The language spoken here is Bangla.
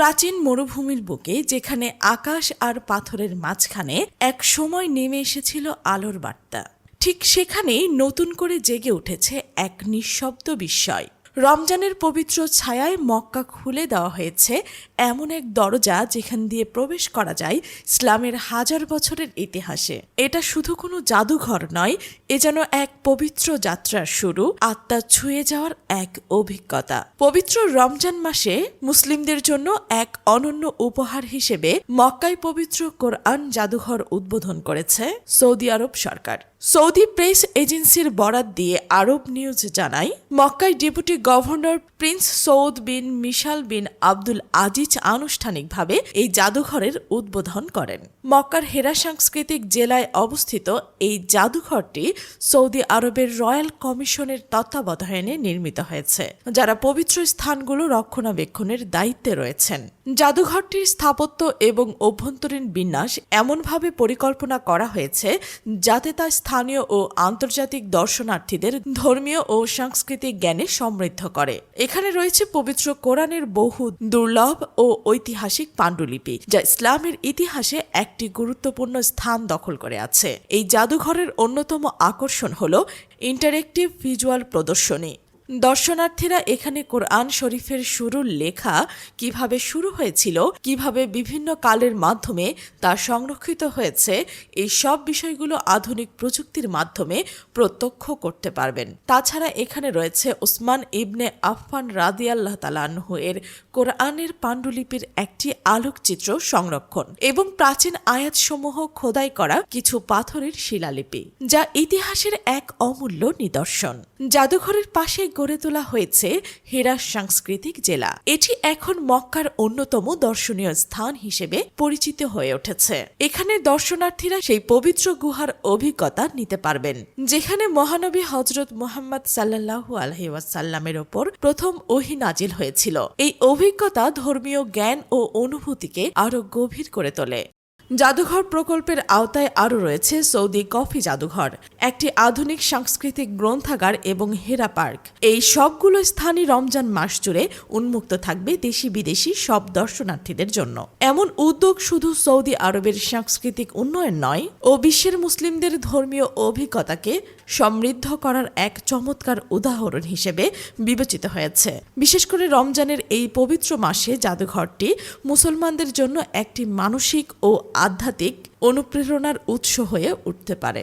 প্রাচীন মরুভূমির বুকে, যেখানে আকাশ আর পাথরের মাঝখানে এক সময় নেমে এসেছিল আলোর বার্তা। ঠিক সেখানেই নতুন করে জেগে উঠেছে এক নিঃশব্দ বিস্ময়। রমজানের পবিত্র ছায়ায় মক্কা খুলে দেওয়া হয়েছে এমন এক দরজা যেখান দিয়ে প্রবেশ করা যায় ইসলামের হাজার বছরের ইতিহাসে। এটা শুধু কোনো জাদুঘর নয়, এ যেন এক পবিত্র যাত্রার শুরু, আত্মা ছুঁয়ে যাওয়ার এক অভিজ্ঞতা। পবিত্র রমজান মাসে মুসলিমদের জন্য এক অনন্য উপহার হিসেবে মক্কায় পবিত্র কোরআন জাদুঘর উদ্বোধন করেছে সৌদি আরব সরকার। সৌদি প্রেস এজেন্সির বরাত দিয়ে আরব নিউজ জানায়, মক্কায় deputy governor prince Saud bin Mishal bin Abdul Aziz আনুষ্ঠানিকভাবে এই জাদুঘরের উদ্বোধন করেন। মক্কার হেরা সাংস্কৃতিক জেলায় অবস্থিত এই জাদুঘরটি সৌদি আরবের রয়্যাল কমিশনের তত্ত্বাবধানে নির্মিত হয়েছে, যারা পবিত্র স্থানগুলো রক্ষণাবেক্ষণের দায়িত্বে রয়েছেন। জাদুঘরটির স্থাপত্য এবং অভ্যন্তরীণ বিন্যাস এমনভাবে পরিকল্পনা করা হয়েছে যাতে তা স্থানীয় ও আন্তর্জাতিক দর্শনার্থীদের ধর্মীয় ও সাংস্কৃতিক জ্ঞানে সমৃদ্ধ করে। এখানে রয়েছে পবিত্র কোরআনের বহু দুর্লভ ও ঐতিহাসিক পাণ্ডুলিপি, যা ইসলামের ইতিহাসে একটি গুরুত্বপূর্ণ স্থান দখল করে আছে। এই জাদুঘরের অন্যতম আকর্ষণ হল ইন্টারেক্টিভ ভিজুয়াল প্রদর্শনী। দর্শনার্থীরা এখানে কোরআন শরীফের শুরুর লেখা কীভাবে শুরু হয়েছিল, কীভাবে বিভিন্ন কালের মাধ্যমে তা সংরক্ষিত হয়েছে, এই সব বিষয়গুলো আধুনিক প্রযুক্তির মাধ্যমে প্রত্যক্ষ করতে পারবেন। তাছাড়া এখানে রয়েছে ওসমান ইবনে আফফান রাদিয়াল্লাহ তালানহু এর কোরআনের পাণ্ডুলিপির একটি আলোকচিত্র সংরক্ষণ এবং প্রাচীন আয়াতসমূহ খোদাই করা কিছু পাথরের শিলালিপি, যা ইতিহাসের এক অমূল্য নিদর্শন। জাদুঘরের পাশে গড়ে তোলা হয়েছে হেরা সাংস্কৃতিক জেলা। এটি এখন মক্কার অন্যতম দর্শনীয় স্থান হিসেবে পরিচিত হয়ে উঠেছে। এখানে দর্শনার্থীরা সেই পবিত্র গুহার অভিজ্ঞতা নিতে পারবেন, যেখানে মহানবী হজরত মোহাম্মদ সাল্লাহু আলহি ওয়াসাল্লামের ওপর প্রথম ওহি নাজিল হয়েছিল। এই অভিজ্ঞতা ধর্মীয় জ্ঞান ও অনুভূতিকে আরও গভীর করে তোলে। জাদুঘর প্রকল্পের আওতায় আরও রয়েছে সৌদি কফি জাদুঘর, একটি আধুনিক সাংস্কৃতিক গ্রন্থাগার এবং হেরা পার্ক। এই সবগুলো স্থানই রমজান মাস জুড়ে উন্মুক্ত থাকবে দেশি বিদেশি সব দর্শনার্থীদের জন্য। এমন উদ্যোগ শুধু সৌদি আরবের সাংস্কৃতিক উন্নয়ন নয়, ও বিশ্বের মুসলিমদের ধর্মীয় অভিজ্ঞতাকে সমৃদ্ধ করার এক চমৎকার উদাহরণ হিসেবে বিবেচিত হয়েছে। বিশেষ করে রমজানের এই পবিত্র মাসে জাদুঘরটি মুসলমানদের জন্য একটি মানসিক ও আধ্যাত্মিক অনুপ্রেরণার উৎস হয়ে উঠতে পারে।